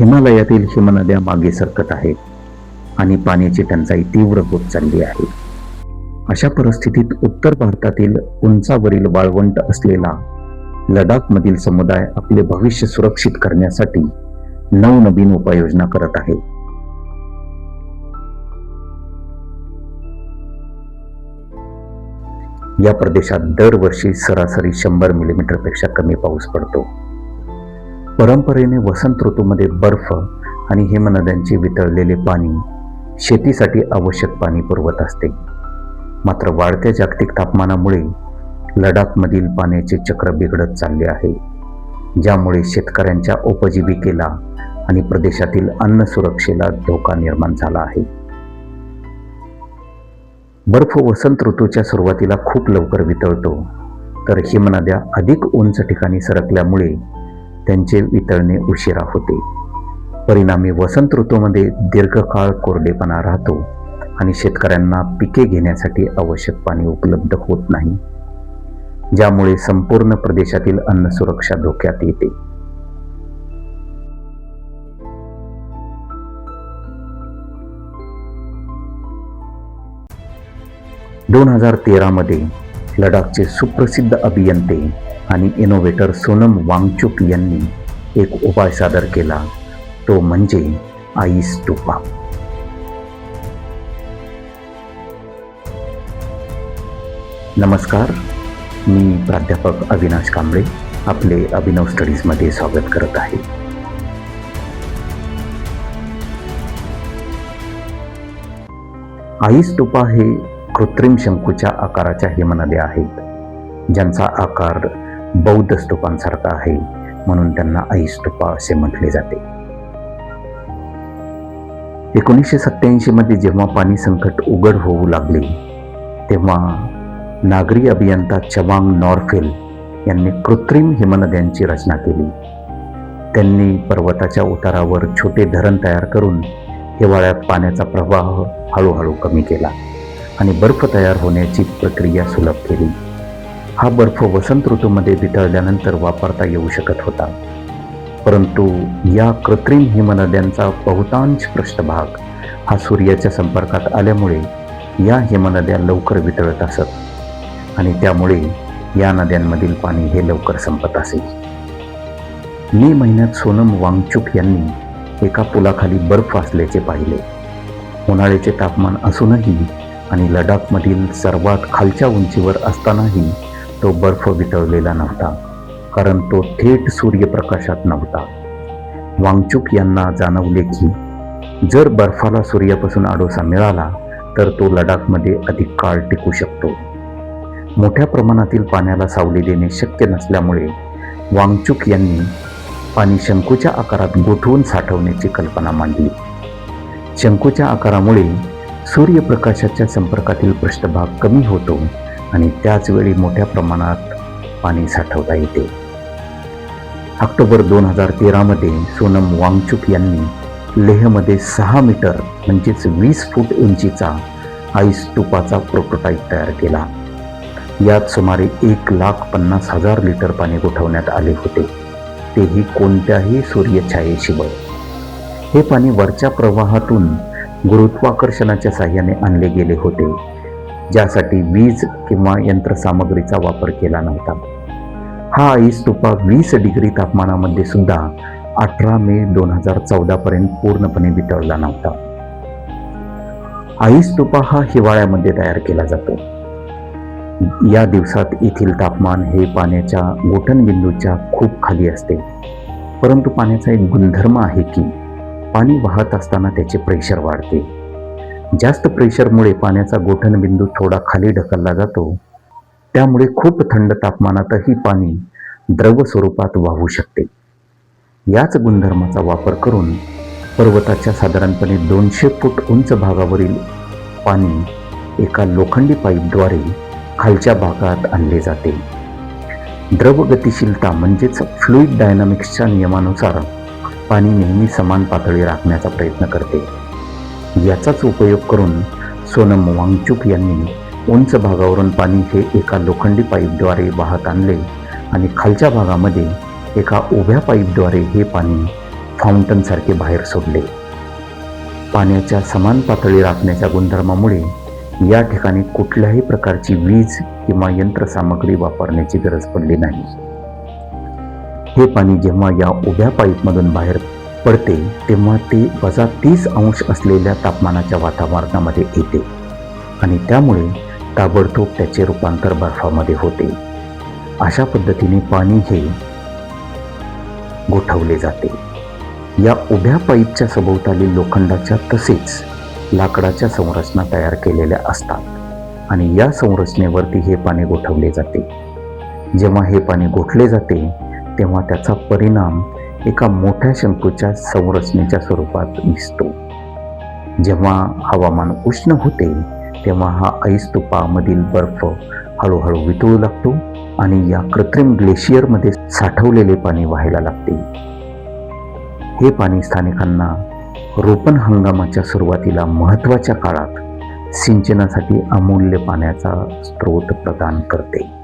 हिमालयातील हिमनद्या मागे सरकत आहेत आणि पाण्याची टंचाई तीव्र होत चालली आहे. अशा परिस्थितीत उत्तर भारतातील उंचावरील वाळवंट असलेला लडाखमधील समुदाय आपले भविष्य सुरक्षित करण्यासाठी नवनवीन उपाययोजना करत आहे. या प्रदेशात दरवर्षी सरासरी शंभर मिलीमीटरपेक्षा कमी पाऊस पडतो. परंपरेने वसंत ऋतूमध्ये बर्फ आणि हिमनद्यांचे वितळलेले पाणी शेतीसाठी आवश्यक पाणी पुरवत असते. मात्र वाढत्या जागतिक तापमानामुळे लडाखमधील पाण्याचे चक्र बिघडत चालले आहे ज्यामुळे शेतकऱ्यांच्या उपजीविकेला आणि प्रदेशातील अन्न सुरक्षेला धोका निर्माण झाला आहे. बर्फ वसंत ऋतूच्या सुरुवातीला खूप लवकर वितळतो तर हिमनद्या अधिक उंच ठिकाणी सरकल्यामुळे त्यांचे वितळणे उशिरा होते. परिणामी वसंत ऋतूमध्ये दीर्घकाळ कोरडेपणा राहतो आणि शेतकऱ्यांना पिके घेण्यासाठी आवश्यक पाणी उपलब्ध होत नाही ज्यामुळे संपूर्ण प्रदेशातील अन्न सुरक्षा धोक्यात येते. दोन हजार तेरामध्ये लडाखचे सुप्रसिद्ध अभियंते आणि इनोव्हेटर सोनम वांगचुक यांनी एक उपाय सादर केला. तो म्हणजे आईस टुपा नमस्कार मी प्राध्यापक अविनाश कांबळे आपले अभिनव स्टडीजमध्ये स्वागत करत आहे. आईस टुपा हे कृत्रिम शंकूच्या आकाराच्या हिमनद्या आहेत. ज्यांचा आकार बौद्ध स्तूपांसारखा आहे म्हणून त्यांना आईस असे म्हटले जाते. एकोणीसशे सत्याऐंशी मध्ये जेव्हा पाणी संकट उघड होऊ लागले तेव्हा नागरी अभियंता चवांग नॉर्फेल यांनी कृत्रिम हिमनद्यांची रचना केली. त्यांनी पर्वताच्या उतारावर छोटे धरण तयार करून हिवाळ्यात पाण्याचा प्रवाह हळूहळू कमी केला. आणि बर्फ तयार होण्याची प्रक्रिया सुलभ केली. हा बर्फ वसंत ऋतूमध्ये वितळल्यानंतर वापरता येऊ शकत होता. परंतु या कृत्रिम हिमनद्यांचा बहुतांश पृष्ठभाग हा सूर्याच्या संपर्कात आल्यामुळे या हिमनद्या लवकर वितळत असत आणि त्यामुळे या नद्यांमधील पाणी हे लवकर संपत असे. मे महिन्यात सोनम वांगचुक यांनी एका पुलाखाली बर्फ असल्याचे पाहिले. उन्हाळ्याचे तापमान असूनही आणि लडाखमधील सर्वात खालच्या उंचीवर असतानाही तो बर्फ वितळलेला नव्हता कारण तो थेट सूर्यप्रकाशात नव्हता. वांगचुक यांना जाणवले की जर बर्फाला सूर्यापासून आडोसा मिळाला तर तो लडाखमध्ये अधिक काळ टिकू शकतो. मोठ्या प्रमाणातील पाण्याला सावली देणे शक्य नसल्यामुळे वांगचुक यांनी पाणी शंकूच्या आकारात गोठवून साठवण्याची कल्पना मांडली. शंकूच्या आकारामुळे सूर्यप्रकाशाच्या संपर्कातील पृष्ठभाग कमी होतो आणि त्याचवेळी मोठ्या प्रमाणात पाणी साठवता येते. ऑक्टोबर दोन हजार तेरामध्ये सोनम वांगचुक यांनी लेहमध्ये सहा मीटर म्हणजेच वीस फूट उंचीचा आईस तुपाचा प्रोटोटाईप तयार केला. यात सुमारे एक लाख पन्नास हजार लिटर पाणी गोठवण्यात आले होते. तेही कोणत्याही सूर्यछायेशिवाय. हे पाणी वरच्या प्रवाहातून गुरुत्वाकर्षणाच्या साह्याने आणले गेले होते ज्यासाठी वीज किंवा यंत्रसामग्रीचा वापर केला नव्हता. हा आईस तुपा वीस डिग्री तापमानामध्ये सुद्धा अठरा मे दोन हजार चौदापर्यंत पूर्णपणे वितळला नव्हता. आईस तुपा हा हिवाळ्यामध्ये तयार केला जातो. या दिवसात येथील तापमान हे पाण्याच्या गोठणबिंदूच्या खूप खाली असते. परंतु पाण्याचा एक गुणधर्म आहे की पाणी वाहत असताना त्याचे प्रेशर वाढते. जास्त प्रेशरमुळे पाण्याचा गोठणबिंदू थोडा खाली ढकलला जातो. त्यामुळे खूप थंड तापमानातही पाणी द्रव स्वरूपात वाहू शकते. याच गुणधर्माचा वापर करून पर्वताच्या साधारणपणे दोनशे फूट उंच भागावरील पाणी एका लोखंडी पाईपद्वारे खालच्या भागात आणले जाते. द्रव गतिशीलता म्हणजेच फ्लुईड डायनामिक्सच्या नियमानुसार पाणी नेहमी समान पातळी राखण्याचा प्रयत्न करते. याचाच उपयोग करून सोनम वांगचुक यांनी उंच भागावरून पाणी हे एका लोखंडी पाईपद्वारे वाहत आणले आणि खालच्या भागामध्ये एका उभ्या पाईपद्वारे हे पाणी फाउंटनसारखे बाहेर सोडले. पाण्याच्या समान पातळी राखण्याच्या गुणधर्मामुळे या ठिकाणी कुठल्याही प्रकारची वीज किंवा यंत्रसामग्री वापरण्याची गरज पडली नाही. हे पाणी जेव्हा या उभ्या पाईपमधून बाहेर पडते तेव्हा ते वजा तीस अंश असलेल्या तापमानाच्या वातावरणामध्ये येते. आणि त्यामुळे ताबडतोब त्याचे रूपांतर बर्फामध्ये होते. अशा पद्धतीने पाणी हे गोठवले जाते. या उभ्या पाईपच्या सभोवताली लोखंडाच्या तसेच लाकडाच्या संरचना तयार केलेल्या असतात आणि या संरचनेवरती हे पाणी गोठवले जाते. जेव्हा हे पाणी गोठले जाते तेव्हा त्याचा परिणाम एका मोठ्या शंकूच्या संरचनेच्या स्वरूपात दिसतो. जेव्हा हवामान उष्ण होते तेव्हा हा ऐस्तुपामधील बर्फ हळूहळू वितळू लागतो आणि या कृत्रिम ग्लेशियरमध्ये साठवलेले पाणी व्हायला लागते. हे पाणी स्थानिकांना रोपण हंगामाच्या सुरुवातीला महत्त्वाच्या काळात सिंचनासाठी अमूल्य पाण्याचा स्रोत प्रदान करते.